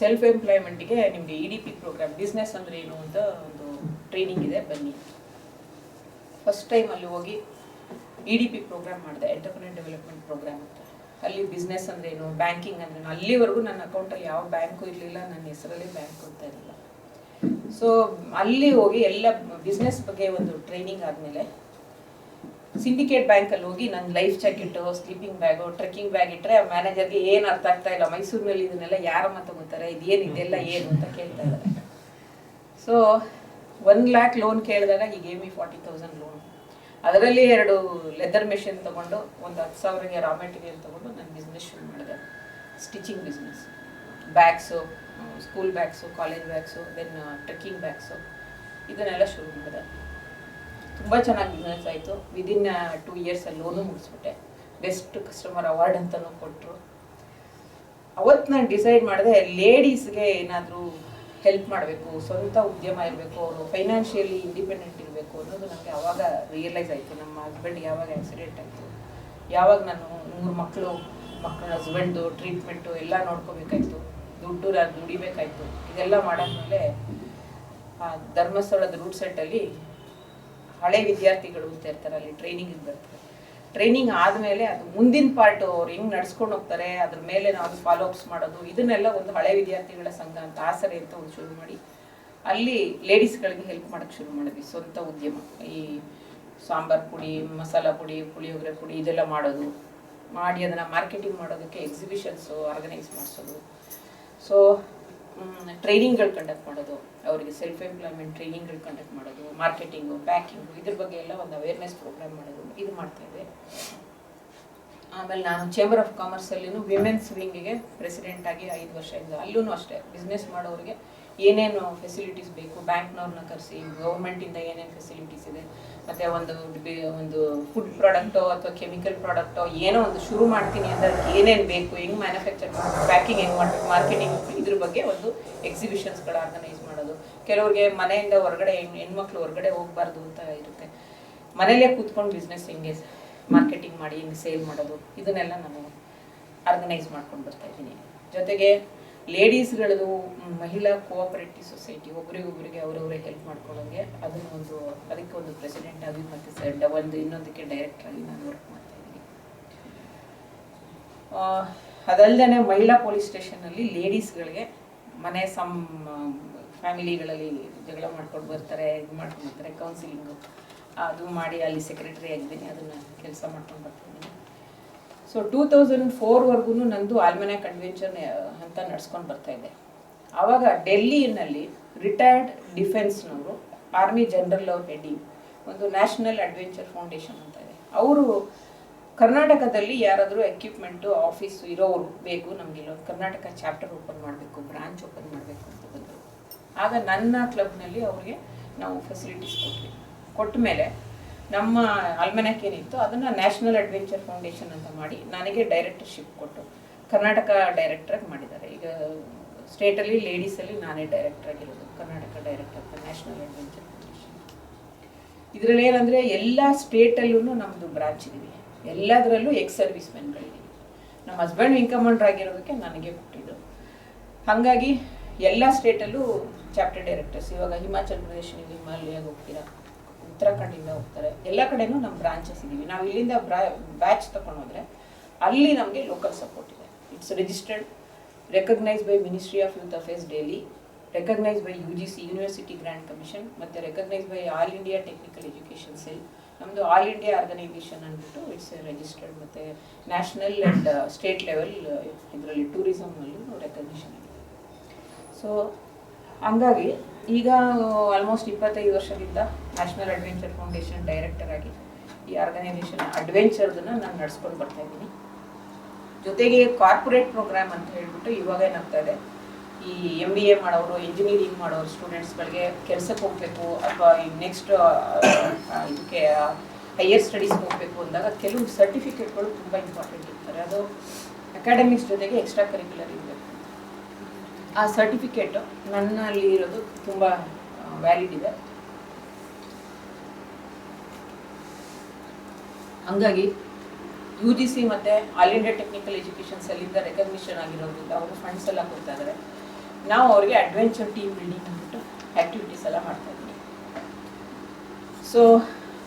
ಸೆಲ್ಫ್ ಎಂಪ್ಲಾಯ್ಮೆಂಟ್ಗೆ ನಿಮಗೆ E D P programme business ಅಂದರೆ ಏನು ಅಂತ ಒಂದು ಟ್ರೈನಿಂಗ್ ಇದೆ, ಬನ್ನಿ. ಫಸ್ಟ್ ಟೈಮ್ ಅಲ್ಲಿ ಹೋಗಿ ಇ ಡಿ ಪಿ ಪ್ರೋಗ್ರಾಮ್ ಮಾಡಿದೆ ಎಂಟರ್ಪ್ರಿನರ್ ಡೆವಲಪ್ಮೆಂಟ್ ಪ್ರೋಗ್ರಾಮ್ ಅಂತ. ಅಲ್ಲಿ ಬಿಸ್ನೆಸ್ ಅಂದ್ರೆ ಏನು ಬ್ಯಾಂಕಿಂಗ್ ಅಂದ್ರೆ ಏನು, ಅಲ್ಲಿವರೆಗೂ ನನ್ನ ಅಕೌಂಟಲ್ಲಿ ಯಾವ ಬ್ಯಾಂಕು ಇರಲಿಲ್ಲ, ನನ್ನ ಹೆಸರಲ್ಲಿ ಬ್ಯಾಂಕ್ ಅಂತ ಇರಲಿಲ್ಲ. ಸೊ ಅಲ್ಲಿ ಹೋಗಿ ಎಲ್ಲ ಬಿಸ್ನೆಸ್ ಬಗ್ಗೆ ಒಂದು ಟ್ರೈನಿಂಗ್ ಆದಮೇಲೆ ಸಿಂಡಿಕೇಟ್ ಬ್ಯಾಂಕಲ್ಲಿ ಹೋಗಿ ನನ್ನ life jacket sleeping bag trekking bag ಇಟ್ಟರೆ ಮ್ಯಾನೇಜರ್ಗೆ ಏನು ಅರ್ಥ ಆಗ್ತಾ ಇಲ್ಲ, ಮೈಸೂರಿನಲ್ಲಿ ಇದನ್ನೆಲ್ಲ ಯಾರಮ್ಮ ತಗೋತಾರೆ, ಇದೇನು ಇದೆಲ್ಲ ಏನು ಅಂತ ಕೇಳ್ತಾ ಇದ್ದಾರೆ ಸೊ ಒನ್ ಲ್ಯಾಕ್ ಲೋನ್ ಕೇಳಿದಾಗ ಈ gave me forty thousand loan ಅದರಲ್ಲಿ ಎರಡು ಲೆದರ್ ಮೆಷಿನ್ ತೊಗೊಂಡು, ಒಂದು ಹತ್ತು ಸಾವಿರಗೆ ರಾ ಮೆಟೀರಿಯಲ್ ತೊಗೊಂಡು ನಾನು ಬಿಸ್ನೆಸ್ ಶುರು ಮಾಡಿದೆ. Stitching business bags school bags college bags then trekking bags ಇದನ್ನೆಲ್ಲ ಶುರು ಮಾಡಿದೆ. ತುಂಬ ಚೆನ್ನಾಗಿ ಬಿಸ್ನೆಸ್ ಆಯಿತು. ವಿದಿನ್ ಟೂ ಇಯರ್ಸಲ್ಲಿ ಲೋನು ಮುಗಿಸ್ಬಿಟ್ಟೆ. ಬೆಸ್ಟ್ ಕಸ್ಟಮರ್ ಅವಾರ್ಡ್ ಅಂತಲೂ ಕೊಟ್ಟರು ಅವತ್ತು ನಾನು ಡಿಸೈಡ್ ಮಾಡಿದೆ ಲೇಡೀಸ್ಗೆ ಏನಾದರೂ ಹೆಲ್ಪ್ ಮಾಡಬೇಕು, ಸ್ವಂತ ಉದ್ಯಮ ಇರಬೇಕು, ಅವರು ಫೈನಾನ್ಷಿಯಲಿ ಇಂಡಿಪೆಂಡೆಂಟ್ ಇರಬೇಕು ಅನ್ನೋದು ನನಗೆ ಅವಾಗ ರಿಯಲೈಸ್ ಆಯಿತು. ನಮ್ಮ ಹಸ್ಬೆಂಡ್ ಯಾವಾಗ ಆಕ್ಸಿಡೆಂಟ್ ಆಯಿತು, ಯಾವಾಗ ನಾನು ಮೂರು ಮಕ್ಕಳು ಮಕ್ಕಳ ಹಸ್ಬೆಂಡು ಟ್ರೀಟ್ಮೆಂಟು ಎಲ್ಲ ನೋಡ್ಕೋಬೇಕಾಯ್ತು. ನಾನು ದುಡಿಬೇಕಾಯ್ತು ಇದೆಲ್ಲ ಮಾಡಾದ್ಮೇಲೆ ಆ ಧರ್ಮಸ್ಥಳದ ರೂಟ್ ಸೆಟ್ಟಲ್ಲಿ ಹಳೆ ವಿದ್ಯಾರ್ಥಿಗಳು ಅಂತ ಇರ್ತಾರೆ, ಅಲ್ಲಿ ಟ್ರೈನಿಂಗಿಗೆ ಬರ್ತಾರೆ. ಟ್ರೈನಿಂಗ್ ಆದಮೇಲೆ ಅದು ಮುಂದಿನ ಪಾರ್ಟ್ ಅವ್ರು ಹೆಂಗೆ ನಡ್ಸ್ಕೊಂಡು ಹೋಗ್ತಾರೆ, ಅದ್ರ ಮೇಲೆ ನಾವು ಫಾಲೋ ಅಪ್ಸ್ ಮಾಡೋದು, ಇದನ್ನೆಲ್ಲ ಒಂದು ಹಳೆ ವಿದ್ಯಾರ್ಥಿಗಳ ಸಂಘ ಅಂತ ಆಸರೆ ಅಂತ ಒಂದು ಶುರು ಮಾಡಿ, ಅಲ್ಲಿ ಲೇಡೀಸ್ಗಳಿಗೆ ಹೆಲ್ಪ್ ಮಾಡೋಕ್ಕೆ ಶುರು ಮಾಡಿದ್ವಿ, ಸ್ವಂತ ಉದ್ಯಮ. ಈ ಸಾಂಬಾರ್ ಪುಡಿ, ಮಸಾಲ ಪುಡಿ, ಪುಳಿಯೋಗರೆ ಪುಡಿ ಇದೆಲ್ಲ ಮಾಡೋದು. ಮಾಡಿ ಅದನ್ನು ಮಾರ್ಕೆಟಿಂಗ್ ಮಾಡೋದಕ್ಕೆ ಎಕ್ಸಿಬಿಷನ್ಸು ಆರ್ಗನೈಸ್ ಮಾಡಿಸೋದು. ಸೊ ಟ್ರೈನಿಂಗ್ಗಳು ಕಂಡಕ್ಟ್ ಮಾಡೋದು, ಅವರಿಗೆ ಸೆಲ್ಫ್ ಎಂಪ್ಲಾಯ್ಮೆಂಟ್ ಟ್ರೈನಿಂಗ್ಗಳು ಕಂಡಕ್ಟ್ ಮಾಡೋದು ಮಾರ್ಕೆಟಿಂಗು ಪ್ಯಾಕಿಂಗು ಇದ್ರ ಬಗ್ಗೆ ಎಲ್ಲ ಒಂದು ಅವೇರ್ನೆಸ್ ಪ್ರೋಗ್ರಾಮ್ ಮಾಡೋದು, ಇದು ಮಾಡ್ತಾ ಇದ್ದೆ. ಆಮೇಲೆ ನಾನು ಚೇಂಬರ್ ಆಫ್ ಕಾಮರ್ಸಲ್ಲಿನೂ ವಿಮೆನ್ಸ್ ವಿಂಗಿಗೆ ಪ್ರೆಸಿಡೆಂಟ್ ಆಗಿ ಐದು ಇದ್ದು ಅಲ್ಲೂ ಅಷ್ಟೇ ಬಿಸ್ನೆಸ್ ಮಾಡೋರಿಗೆ ಏನೇನು ಫೆಸಿಲಿಟೀಸ್ ಬೇಕು? ಬ್ಯಾಂಕ್ನವ್ರನ್ನ ಕರೆಸಿ ಗೌರ್ಮೆಂಟಿಂದ ಏನೇನು ಫೆಸಿಲಿಟೀಸ್ ಇದೆ? ಮತ್ತು ಒಂದು ಒಂದು ಫುಡ್ ಪ್ರಾಡಕ್ಟೋ ಅಥವಾ ಕೆಮಿಕಲ್ ಪ್ರಾಡಕ್ಟೋ ಏನೋ ಒಂದು ಶುರು ಮಾಡ್ತೀನಿ ಅಂದರೆ ಅದಕ್ಕೆ ಏನೇನು ಬೇಕು? ಹೆಂಗೆ ಮ್ಯಾನುಫ್ಯಾಕ್ಚರ್ ಮಾಡಬೇಕು? ಪ್ಯಾಕಿಂಗ್ ಹೆಂಗೆ ಮಾಡಬೇಕು? ಮಾರ್ಕೆಟಿಂಗ್ ಇದ್ರ ಬಗ್ಗೆ ಒಂದು ಎಕ್ಸಿಬಿಷನ್ಸ್ಗಳು ಆರ್ಗನೈಸ್ ಮಾಡೋದು. ಕೆಲವ್ರಿಗೆ ಮನೆಯಿಂದ ಹೊರಗಡೆ ಹೆಣ್ಣು ಹೆಣ್ಮಕ್ಳು ಹೊರಗಡೆ ಹೋಗಬಾರ್ದು ಅಂತ ಇರುತ್ತೆ. ಮನೇಲೇ ಕೂತ್ಕೊಂಡು ಬಿಸ್ನೆಸ್ ಹೆಂಗೆ ಮಾರ್ಕೆಟಿಂಗ್ ಮಾಡಿ ಹೆಂಗೆ ಸೇಲ್ ಮಾಡೋದು? ಇದನ್ನೆಲ್ಲ ನಾನು ಆರ್ಗನೈಸ್ ಮಾಡ್ಕೊಂಡು ಬರ್ತಾ ಇದ್ದೀನಿ. ಜೊತೆಗೆ ಲೇಡೀಸ್ಗಳದು ಮಹಿಳಾ ಕೋಆಪರೇಟಿವ್ ಸೊಸೈಟಿ ಒಬ್ರಿಗೊಬ್ರಿಗೆ ಅವರವರೇ ಹೆಲ್ಪ್ ಮಾಡ್ಕೊಳ್ಳೋಂಗೆ ಅದನ್ನ ಒಂದು, ಅದಕ್ಕೆ ಒಂದು ಪ್ರೆಸಿಡೆಂಟ್ ಆಗಿ ಮತ್ತು ಸರ್ ಒಂದು ಇನ್ನೊಂದಕ್ಕೆ ಡೈರೆಕ್ಟರ್ ಆಗಿ ನಾನು ವರ್ಕ್ ಮಾಡ್ತಾ ಇದ್ದೀನಿ. ಅದಲ್ಲದೆ ಮಹಿಳಾ ಪೊಲೀಸ್ ಸ್ಟೇಷನಲ್ಲಿ ಲೇಡೀಸ್ಗಳಿಗೆ ಮನೆ ಸಮ್ ಫ್ಯಾಮಿಲಿಗಳಲ್ಲಿ ಜಗಳ ಮಾಡ್ಕೊಂಡು ಬರ್ತಾರೆ, ಇದು ಮಾಡ್ಕೊಂಡು ಬರ್ತಾರೆ ಕೌನ್ಸಿಲಿಂಗು ಅದು ಮಾಡಿ ಅಲ್ಲಿ ಸೆಕ್ರೆಟರಿ ಆಗಿದ್ದೀನಿ, ಅದನ್ನು ಕೆಲಸ ಮಾಡ್ಕೊಂಡು ಬರ್ತೀನಿ ಸೊ ಟೂ ತೌಸಂಡ್ ಫೋರ್ವರೆಗೂ ನಂದು ಆಲ್ಮನೆ ಕನ್ವೆನ್ಷನ್ ಅಂತ ನಡ್ಸ್ಕೊಂಡು ಬರ್ತಾ ಇದೆ. ಆವಾಗ ಡೆಲ್ಲಿನಲ್ಲಿ ರಿಟೈರ್ಡ್ ಡಿಫೆನ್ಸ್ನವರು ಆರ್ಮಿ ಜನರಲ್ ಅವ್ರ ಹೆಡ್ಡಿಂಗ್ ಒಂದು ನ್ಯಾಷನಲ್ ಅಡ್ವೆಂಚರ್ ಫೌಂಡೇಶನ್ ಅಂತ ಇದೆ. ಅವರು ಕರ್ನಾಟಕದಲ್ಲಿ ಯಾರಾದರೂ ಎಕ್ವಿಪ್ಮೆಂಟು ಆಫೀಸ್ ಇರೋರು ಬೇಕು, ನಮಗೆ ಕರ್ನಾಟಕ ಚಾಪ್ಟರ್ ಓಪನ್ ಮಾಡಬೇಕು ಬ್ರಾಂಚ್ ಓಪನ್ ಮಾಡಬೇಕು ಅಂತ ಬಂದರು. ಆಗ ನನ್ನ ಕ್ಲಬ್ನಲ್ಲಿ ಅವರಿಗೆ ನಾವು ಫೆಸಿಲಿಟೀಸ್ ಕೊಟ್ವಿ. ಕೊಟ್ಟ ಮೇಲೆ ನಮ್ಮ ಅಲ್ಮನಕ್ಕೇನಿತ್ತು ಅದನ್ನು ನ್ಯಾಷನಲ್ ಅಡ್ವೆಂಚರ್ ಫೌಂಡೇಶನ್ ಅಂತ ಮಾಡಿ ನನಗೆ ಡೈರೆಕ್ಟರ್ಶಿಪ್ ಕೊಟ್ಟು. ಕರ್ನಾಟಕ ಡೈರೆಕ್ಟ್ರಾಗಿ ಮಾಡಿದ್ದಾರೆ. ಈಗ ಸ್ಟೇಟಲ್ಲಿ ಲೇಡೀಸಲ್ಲಿ ನಾನೇ ಡೈರೆಕ್ಟರ್ ಆಗಿರೋದು, ಕರ್ನಾಟಕ ಡೈರೆಕ್ಟರ್ ಅಂತ ನ್ಯಾಷನಲ್ ಅಡ್ವೆಂಚರ್ ಇದರಲ್ಲಿ ಏನಂದರೆ ಎಲ್ಲ ಸ್ಟೇಟಲ್ಲೂ ನಮ್ಮದು ಬ್ರಾಂಚ್ ಇದೀವಿ ಎಲ್ಲದರಲ್ಲೂ ಎಕ್ಸ್ ಸರ್ವಿಸ್ ಮೆನ್ಗಳಿದ್ದೀವಿ ನಮ್ಮ ಹಸ್ಬೆಂಡ್ ವಿಂಗ್ ಕಮಾಂಡರ್ ಆಗಿರೋದಕ್ಕೆ ನನಗೆ ಕೊಟ್ಟಿದ್ದು ಹಾಗಾಗಿ ಎಲ್ಲ ಸ್ಟೇಟಲ್ಲೂ ಚಾಪ್ಟರ್ ಡೈರೆಕ್ಟರ್ಸ್ ಇವಾಗ ಹಿಮಾಚಲ್ ಪ್ರದೇಶ ನೀವು ಹೋಗ್ತೀರಾ ಉತ್ತರಾಖಂಡಿಂದ ಹೋಗ್ತಾರೆ. ಎಲ್ಲ ಕಡೆನೂ ನಮ್ಮ ಬ್ರಾಂಚಸ್ ಇದ್ದೀವಿ. ನಾವು ಇಲ್ಲಿಂದ ಬ್ರಾ ಬ್ಯಾಚ್ ತಗೊಂಡೋದ್ರೆ ಅಲ್ಲಿ ನಮಗೆ local support it's registered recognise by ministry of youth affairs Delhi recognise by U G C university grand commission ಮತ್ತು recognise by all India technical education cell ನಮ್ಮದು ಆಲ್ ಇಂಡಿಯಾ ಆರ್ಗನೈಸೇಷನ್ ಅಂದ್ಬಿಟ್ಟು it's registered ಮತ್ತು national and state level ಇದರಲ್ಲಿ ಟೂರಿಸಮ್ನಲ್ಲೂ recognition ಇದೆ. So ಹಂಗಾಗಿ ಈಗ almost ಇಪ್ಪತ್ತೈದು ವರ್ಷದಿಂದ ನ್ಯಾಷನಲ್ ಅಡ್ವೆಂಚರ್ ಫೌಂಡೇಶನ್ ಡೈರೆಕ್ಟರ್ ಆಗಿ ಈ ಆರ್ಗನೈಸೇಷನ್ ಅಡ್ವೆಂಚರ್ದನ್ನು ನಾನು ನಡೆಸ್ಕೊಂಡು ಬರ್ತಾ ಇದ್ದೀನಿ. ಜೊತೆಗೆ ಕಾರ್ಪೊರೇಟ್ ಪ್ರೋಗ್ರಾಮ್ ಅಂತ ಹೇಳ್ಬಿಟ್ಟು ಇವಾಗ ಏನಾಗ್ತಾ ಇದೆ? ಈ ಎಂ ಬಿ ಎ ಮಾಡೋರು ಇಂಜಿನಿಯರಿಂಗ್ ಮಾಡೋರು ಸ್ಟೂಡೆಂಟ್ಸ್ಗಳಿಗೆ ಕೆಲಸಕ್ಕೆ ಹೋಗಬೇಕು ಅಥವಾ ನೆಕ್ಸ್ಟ್ ಇದಕ್ಕೆ ಹೈಯರ್ ಸ್ಟಡೀಸ್ಗೆ ಹೋಗಬೇಕು ಅಂದಾಗ ಕೆಲವು ಸರ್ಟಿಫಿಕೇಟ್ಗಳು ತುಂಬ ಇಂಪಾರ್ಟೆಂಟ್ ಇರ್ತಾರೆ. ಅದು ಅಕಾಡೆಮಿಕ್ಸ್ ಜೊತೆಗೆ ಎಕ್ಸ್ಟ್ರಾ ಕರಿಕ್ಯುಲರ್ ಇರಬೇಕು ಆ ಸರ್ಟಿಫಿಕೇಟು ನನ್ನಲ್ಲಿ ಇರೋದು ತುಂಬ ವ್ಯಾಲಿಡ್ ಇದೆ. ಹಂಗಾಗಿ ಯು ಜಿ ಸಿ ಮತ್ತು ಆಲ್ ಇಂಡಿಯಾ ಟೆಕ್ನಿಕಲ್ ಎಜುಕೇಷನ್ಸ್ ಅಲ್ಲಿಂದ ರೆಕಗ್ನಿಷನ್ ಆಗಿರೋದ್ರಿಂದ ಅವರು ಫಂಡ್ಸ್ ಎಲ್ಲ ಕೊಡ್ತಾ ಇದ್ದಾರೆ ನಾವು ಅವರಿಗೆ ಅಡ್ವೆಂಚರ್ ಟೀಮ್ ಬಿಲ್ಡಿಂಗ್ ಅಂದ್ಬಿಟ್ಟು ಆ್ಯಕ್ಟಿವಿಟೀಸ್ ಎಲ್ಲ ಮಾಡ್ತಾ ಇದ್ದೀವಿ. ಸೊ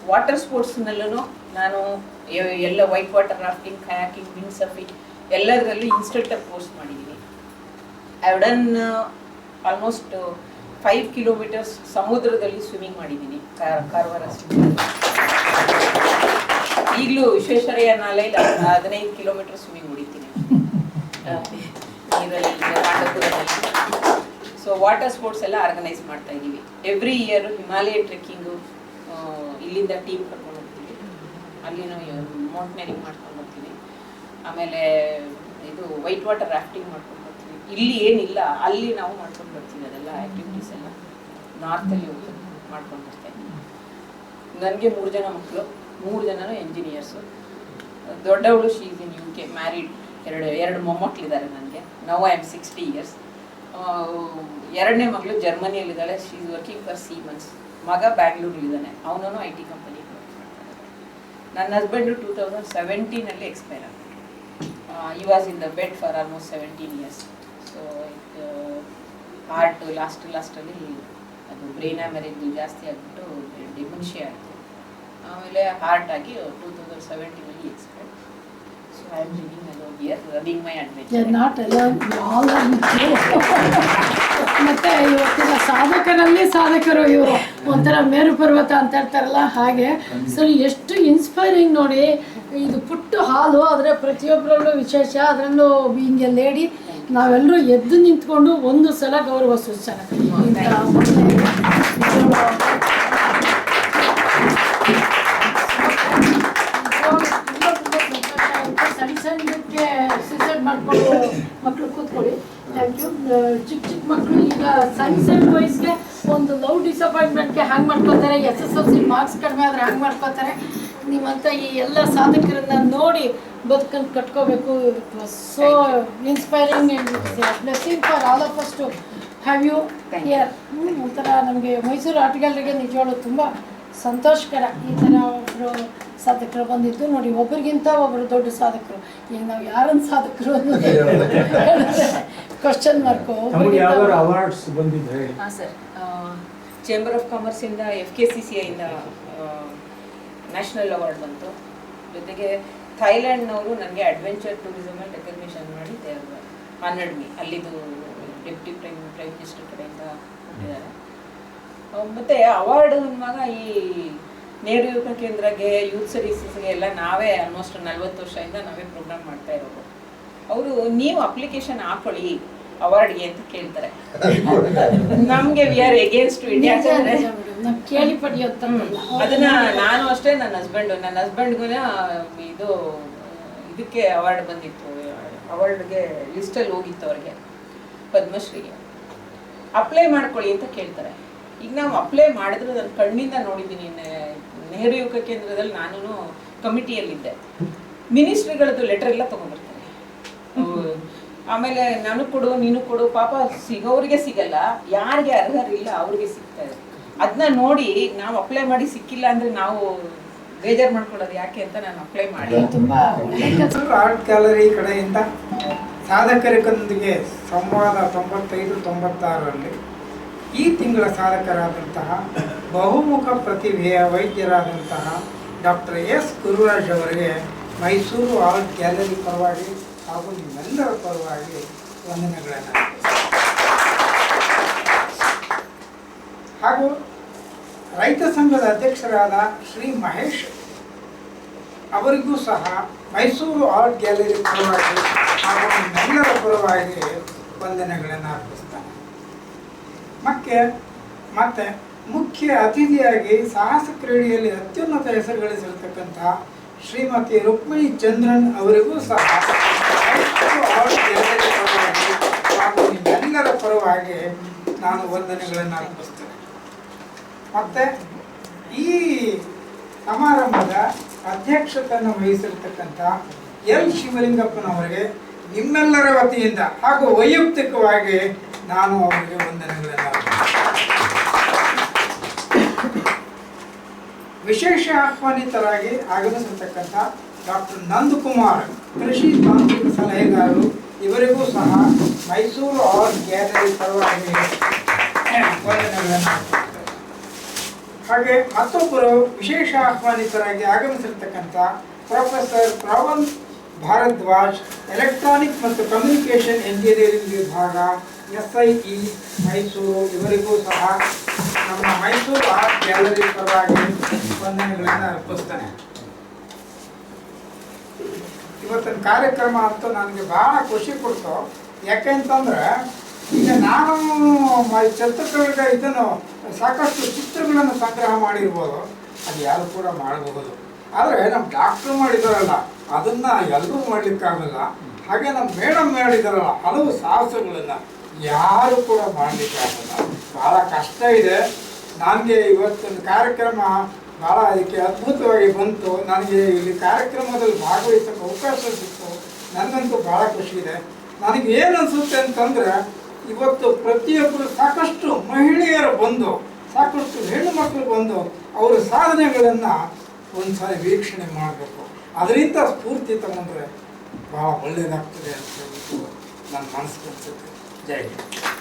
ವಾಟರ್ ಸ್ಪೋರ್ಟ್ಸ್ನಲ್ಲೂ ನಾನು ಎಲ್ಲ white water rafting kayaking wind surfing ಎಲ್ಲದರಲ್ಲೂ ಇನ್ಸ್ಟ್ರಕ್ಟರ್ ಕೋರ್ಸ್ ಮಾಡಿದ್ದೀನಿ I done almost five kilometres ಸಮುದ್ರದಲ್ಲಿ ಸ್ವಿಮ್ಮಿಂಗ್ ಮಾಡಿದ್ದೀನಿ ಕಾರವಾರ ಸ್ವಿಮ್ಮಿಂಗ್ ಈಗಲೂ ವಿಶ್ವೇಶ್ವರಯ್ಯ ನಾಲೆಯಲ್ಲಿ ಹದಿನೈದು ಕಿಲೋಮೀಟರ್ ಸ್ವಿಮ್ಮಿಂಗ್ ಹೊಡಿತೀನಿ ಸೊ ವಾಟರ್ ಸ್ಪೋರ್ಟ್ಸ್ ಎಲ್ಲ ಆರ್ಗನೈಸ್ ಮಾಡ್ತಾ ಇದ್ದೀವಿ. ಎವ್ರಿ ಇಯರ್ ಹಿಮಾಲಯ ಟ್ರೆಕ್ಕಿಂಗು ಇಲ್ಲಿಂದ ಟೀಮ್ ಕರ್ಕೊಂಡು ಹೋಗ್ತೀವಿ. ಅಲ್ಲಿನೂ ಮೌಂಟೇನಿಂಗ್ ಮಾಡ್ಕೊಂಡು ಹೋಗ್ತೀವಿ. ಆಮೇಲೆ ಇದು ವೈಟ್ ವಾಟರ್ ರಾಫ್ಟಿಂಗ್ ಮಾಡ್ಕೊಂಡು ಬರ್ತೀವಿ ಇಲ್ಲಿ ಏನಿಲ್ಲ, ಅಲ್ಲಿ ನಾವು ಮಾಡ್ಕೊಂಡು ಬರ್ತೀವಿ ಅದೆಲ್ಲ ಆ್ಯಕ್ಟಿವಿಟೀಸ್ ಎಲ್ಲ. ನಾರ್ತಲ್ಲಿ ಹೋಗಿ ಮಾಡ್ಕೊಂಡು ಬರ್ತಾ ಇದ್ದೀವಿ. ನನಗೆ ಮೂರು ಜನ ಮಕ್ಕಳು ಮೂರು ಜನರು engineers ದೊಡ್ಡವಳು she's in U K married ಎರಡು ಎರಡು ಮೊಮ್ಮಕ್ಕಳಿದ್ದಾರೆ ನನಗೆ. Now I am sixty years ಎರಡನೇ ಮಗಳು ಜರ್ಮನಿಯಲ್ಲಿದ್ದಾಳೆ. ಶೀ ಈಸ್ ವರ್ಕಿಂಗ್ ಫಾರ್ ಸಿ ಮಂತ್ಸ್ ಮಗ ಬ್ಯಾಂಗ್ಳೂರಲ್ಲಿದ್ದಾನೆ. ಅವನೂ ಐ ಟಿ ಕಂಪನಿ ನನ್ನ husband two thousand ಸೆವೆಂಟೀನಲ್ಲಿ expire he was in the bed for almost seventeen years so heart last ಲಾಸ್ಟಲ್ಲಿ ಅದು ಬ್ರೈನ್ ಆಮರೇಜ್ ಜಾಸ್ತಿ ಆಗಿಬಿಟ್ಟು ಡಿಮೆನ್ಷಿಯಾ ಆಯಿತು. ಆಮೇಲೆ ಹಾರ್ಟ್ ಆಗಿ two thousand ಸೆವೆಂಟೀನಲ್ಲಿ expire so I am living alone year running my adventure not all ಮತ್ತೆ ಇವತ್ತಿನ ಸಾಧಕರಲ್ಲಿ ಸಾಧಕರು ಇವರು. ಒಂಥರ ಮೇರು ಪರ್ವತ ಅಂತ ಹೇಳ್ತಾರಲ್ಲ ಹಾಗೆ. ಸೊ ಎಷ್ಟು ಇನ್ಸ್ಪೈರಿಂಗ್ ನೋಡಿ. ಇದು ಪುಟ್ಟ ಹಾಲು ಆದರೆ ಪ್ರತಿಯೊಬ್ಬರಲ್ಲೂ ವಿಶೇಷ. ಅದರಲ್ಲೂ ಹಿಂಗೆ ಲೇಡಿ ನಾವೆಲ್ಲರೂ ಎದ್ದು ನಿಂತ್ಕೊಂಡು ಒಂದು ಸಲ ಗೌರವ ಸೂಚನೆ. ಚಿಕ್ಕ ಚಿಕ್ಕ ಮಕ್ಕಳು ಈಗ ಸಣ್ಣ ಸಣ್ಣ ವಯಸ್ಸಿಗೆ ಒಂದು ಲವ್ ಡಿಸಪಾಯಿಂಟ್ಮೆಂಟ್ಗೆ ಹ್ಯಾಂಗ್ ಮಾಡ್ಕೋತಾರೆ S S L C marks ಕಡಿಮೆ ಆದರೆ ಹ್ಯಾಂಗ್ ಮಾಡ್ಕೋತಾರೆ ನಿಮ್ಮಂಥ ಈ ಎಲ್ಲ ಸಾಧಕರನ್ನ ನೋಡಿ ಬದುಕನ್ನು ಕಟ್ಕೋಬೇಕು. So inspiring blessing for all of us to have you here ಒಂಥರ ನಮಗೆ ಮೈಸೂರು ಆಟಗಾರರಿಗೆ ನಿಜವಾಗ್ಲೂ ತುಂಬ ಸಂತೋಷಕರ ಈ ಥರ ಒಬ್ಬರು ಸಾಧಕರು ಬಂದಿದ್ದು. ನೋಡಿ ಒಬ್ಬರಿಗಿಂತ ಒಬ್ಬರು ದೊಡ್ಡ ಸಾಧಕರು. ಈಗ ನಾವು ಯಾರನ್ನ ಸಾಧಕರು ಕ್ವಶನ್ ಮಾರ್ಕ್ ನಮಗೆ ಯಾವ್ದಾದ್ರು ಅವಾರ್ಡ್ಸ್ ಬಂದಿದೆ ಹೇಳಿ. ಹಾಂ ಸರ್ ಚೇಂಬರ್ ಆಫ್ ಕಾಮರ್ಸಿಂದ ಎಫ್ ಕೆ ಸಿ ಸಿ ಐಯಿಂದ ನ್ಯಾಷನಲ್ ಅವಾರ್ಡ್ ಬಂತು. ಜೊತೆಗೆ ಥೈಲ್ಯಾಂಡ್ನವರು ನನಗೆ ಅಡ್ವೆಂಚರ್ ಟೂರಿಸಮಲ್ಲಿ ರೆಕಗ್ನಿಷನ್ ಮಾಡಿ ಹನ್ನೆರಡು ಮೀ ಅಲ್ಲಿದು ಡೆಪ್ಟಿ ಪ್ರೈಮ್ ಪ್ರೈಮ್ ಮಿನಿಸ್ಟರ್ ಕಡೆಯಿಂದ ಕೊಟ್ಟಿದ್ದಾರೆ. ಮತ್ತು ಮತ್ತೆ ಅವಾರ್ಡ್ ಅನ್ನುವಾಗ ಈ ನೇರು ಯುವಕ ಕೇಂದ್ರಗೆ ಯೂತ್ ಸರ್ವಿಸಸ್ಗೆ ಎಲ್ಲ ನಾವೇ ಆಲ್ಮೋಸ್ಟ್ ನಲ್ವತ್ತು ವರ್ಷದಿಂದ ನಾವೇ ಪ್ರೋಗ್ರಾಮ್ ಮಾಡ್ತಾ ಇರೋದು. ಅವರು ನೀವು ಅಪ್ಲಿಕೇಶನ್ ಹಾಕೊಳ್ಳಿ ಅವಾರ್ಡ್ಗೆ ಅಂತ ಕೇಳ್ತಾರೆ. ನಮ್ಗೆ ವಿ ಆರ್ ಎಗೇನ್ಸ್ಟ್ ಇಂಡಿಯಾ ಕೇಳಿ ಅದನ್ನ ನಾನು ಅಷ್ಟೇ ನನ್ನ ಹಸ್ಬೆಂಡ್ ನನ್ನ ಹಸ್ಬೆಂಡ್ಗೂ ಇದು ಇದಕ್ಕೆ ಅವಾರ್ಡ್ ಬಂದಿತ್ತು. ಅವಾರ್ಡ್ಗೆ ಲಿಸ್ಟಲ್ಲಿ ಹೋಗಿತ್ತು ಅವ್ರಿಗೆ ಪದ್ಮಶ್ರೀಗೆ. ಅಪ್ಲೈ ಮಾಡ್ಕೊಳ್ಳಿ ಅಂತ ಕೇಳ್ತಾರೆ. ಈಗ ನಾವು ಅಪ್ಲೈ ಮಾಡಿದ್ರೆ ನನ್ನ ಕಣ್ಣಿಂದ ನೋಡಿದ್ದೀನಿ. ನೆಹರು ಯುವಕ ಕೇಂದ್ರದಲ್ಲಿ ನಾನು ಕಮಿಟಿಯಲ್ಲಿದ್ದೆ ಮಿನಿಸ್ಟ್ರಿಗಳದ್ದು ಲೆಟರ್ ಎಲ್ಲ ತೊಗೊಂಡ್ಬರ್ತಾರೆ ಅವ್ರು ಆಮೇಲೆ ನಾನು ಕೊಡು ನೀನು ಕೊಡು ಪಾಪ ಸಿಗೋರಿಗೆ ಸಿಗಲ್ಲ ಯಾರಿಗೆ ಅರ್ಹರಿಲ್ಲ ಅವ್ರಿಗೆ ಸಿಗ್ತಾರೆ ಇದೆ. ಅದನ್ನ ನೋಡಿ ನಾವು ಅಪ್ಲೈ ಮಾಡಿ ಸಿಕ್ಕಿಲ್ಲ ಅಂದ್ರೆ ನಾವು ಬೇಜಾರು ಮಾಡ್ಕೊಳ್ಳೋದು ಯಾಕೆ ಅಂತ ನಾನು ಅಪ್ಲೈ ಮಾಡಿ. ತುಂಬಾ ಆರ್ಟ್ ಗ್ಯಾಲರಿ ಕಡೆಯಿಂದ ಸಾಧಕರಿಗೊಂದಿಗೆ ಸಂವಾದ ತೊಂಬತ್ತೈದು ತೊಂಬತ್ತಾರರಲ್ಲಿ ಈ ತಿಂಗಳ ಸಾಧಕರಾದಂತಹ ಬಹುಮುಖ ಪ್ರತಿಭೆಯ ವೈದ್ಯರಾದಂತಹ ಡಾಕ್ಟರ್ ಎಸ್ ಗುರುರಾಜ್ ಅವರಿಗೆ ಮೈಸೂರು ಆರ್ಟ್ ಗ್ಯಾಲರಿ ಪರವಾಗಿ ಹಾಗೂ ನಿಮ್ಮೆಲ್ಲರ ಪರವಾಗಿ ವಂದನೆಗಳನ್ನು. ಹಾಗೂ ರೈತ ಸಂಘದ ಅಧ್ಯಕ್ಷರಾದ ಶ್ರೀ ಮಹೇಶ್ ಅವರಿಗೂ ಸಹ ಮೈಸೂರು ಆರ್ಟ್ ಗ್ಯಾಲರಿ ಪರವಾಗಿ ಹಾಗೂ ನಿಮ್ಮೆಲ್ಲರ ಪರವಾಗಿ ವಂದನೆಗಳನ್ನು ಅರ್ಪಿಸ್ತಾನೆ. ಮತ್ತೆ ಮತ್ತೆ ಮುಖ್ಯ ಅತಿಥಿಯಾಗಿ ಸಾಹಸ ಕ್ರೀಡೆಯಲ್ಲಿ ಅತ್ಯುನ್ನತ ಹೆಸರು ಗಳಿಸಿರ್ತಕ್ಕಂತಹ ಶ್ರೀಮತಿ ರುಕ್ಮಿಣಿ ಚಂದ್ರನ್ ಅವರಿಗೂ ಸಹ ಮೈಸೂರು ಆರ್ಟ್ ಗ್ಯಾಲರಿ ಪರವಾಗಿ ನಿಮ್ಮೆಲ್ಲರ ಪರವಾಗಿ ನಾನು ವಂದನೆಗಳನ್ನು ಅರ್ಪಿಸ್ತೇನೆ. ಮತ್ತೆ ಈ ಸಮಾರಂಭದ ಅಧ್ಯಕ್ಷತೆಯನ್ನು ವಹಿಸಿರ್ತಕ್ಕಂಥ ಎಲ್ ಶಿವಲಿಂಗಪ್ಪನವರಿಗೆ ನಿಮ್ಮೆಲ್ಲರ ವತಿಯಿಂದ ಹಾಗೂ ವೈಯಕ್ತಿಕವಾಗಿ ನಾನು ಅವರಿಗೆ ವಂದನೆಗಳನ್ನು ವಿಶೇಷ ಆಹ್ವಾನಿತರಾಗಿ ಆಗಮಿಸಿರ್ತಕ್ಕಂಥ ಡಾಕ್ಟರ್ ನಂದಕುಮಾರ್ ಕೃಷಿ ತಾಂತ್ರಿಕ ಸಲಹೆಗಾರರು ಇವರಿಗೂ ಸಹ ಮೈಸೂರು ಆರ್ಟ್ ಗ್ಯಾಲರಿ ಪರವಾಗಿ. ಹಾಗೆ ಮತ್ತೊಬ್ಬರು ವಿಶೇಷ ಆಹ್ವಾನಿತರಾಗಿ ಆಗಮಿಸಿರ್ತಕ್ಕಂಥ ಪ್ರೊಫೆಸರ್ ಪ್ರವನ್ ಭಾರದ್ವಾಜ್, ಎಲೆಕ್ಟ್ರಾನಿಕ್ ಮತ್ತು ಕಮ್ಯುನಿಕೇಷನ್ ಎಂಜಿನಿಯರಿಂಗ್ ವಿಭಾಗ ಎಸ್ ಐ ಇ ಮೈಸೂರು ಇವರಿಗೂ ಸಹ ನಮ್ಮ ಮೈಸೂರು ಆರ್ಟ್ ಗ್ಯಾಲರಿ ಪರವಾಗಿ ವಂದನೆಗಳನ್ನು ಅರ್ಪಿಸ್ತೇನೆ ಇವತ್ತಿನ ಕಾರ್ಯಕ್ರಮ ಅಂತೂ ನನಗೆ ಬಹಳ ಖುಷಿ ಕೊಡ್ತು. ಯಾಕೆಂತಂದ್ರೆ ಈಗ ನಾನು ಚಿತ್ರಕಲೆಗೆ ಇದನ್ನು ಸಾಕಷ್ಟು ಚಿತ್ರಗಳನ್ನು ಸಂಗ್ರಹ ಮಾಡಿರ್ಬೋದು. ಅದು ಯಾರು ಕೂಡ ಮಾಡಬಹುದು ಆದರೆ ನಮ್ಮ ಡಾಕ್ಟ್ರು ಮಾಡಿದಾರಲ್ಲ, ಅದನ್ನ ಎಲ್ಲರೂ ಮಾಡಲಿಕ್ಕಾಗಲ್ಲ. ಹಾಗೆ ನಮ್ಮ ಮೇಡಮ್ ಮಾಡಿದಾರಲ್ಲ ಹಲವು ಸಾಹಸಗಳನ್ನ ಯಾರು ಕೂಡ ಮಾಡಲಿಕ್ಕಾಗಲ್ಲ. ಬಹಳ ಕಷ್ಟ ಇದೆ. ನನಗೆ ಇವತ್ತಿನ ಕಾರ್ಯಕ್ರಮ ಬಹಳ ಅದಕ್ಕೆ ಅದ್ಭುತವಾಗಿ ಬಂತು. ನನಗೆ ಇಲ್ಲಿ ಕಾರ್ಯಕ್ರಮದಲ್ಲಿ ಭಾಗವಹಿಸೋಕೆ ಅವಕಾಶ ಸಿಕ್ತು. ನನಗಂತೂ ಬಹಳ ಖುಷಿ ಇದೆ. ನನಗೆ ಏನು ಅನಿಸುತ್ತೆ ಅಂತಂದರೆ, ಇವತ್ತು ಪ್ರತಿಯೊಬ್ಬರು ಸಾಕಷ್ಟು ಮಹಿಳೆಯರು ಬಂದು, ಸಾಕಷ್ಟು ಹೆಣ್ಣು ಮಕ್ಕಳು ಬಂದು ಅವರ ಸಾಧನೆಗಳನ್ನು ಒಂದ್ಸಲ ವೀಕ್ಷಣೆ ಮಾಡಬೇಕು. ಅದರಿಂದ ಸ್ಫೂರ್ತಿ ತಗೊಂಡ್ರೆ ಭಾಳ ಒಳ್ಳೆಯದಾಗ್ತದೆ ಅಂತ ಹೇಳ್ಬಿಟ್ಟು ನನ್ನ ಮನಸ್ಸು ಅನಿಸುತ್ತೆ. ಜೈ ಹಿಂದ್.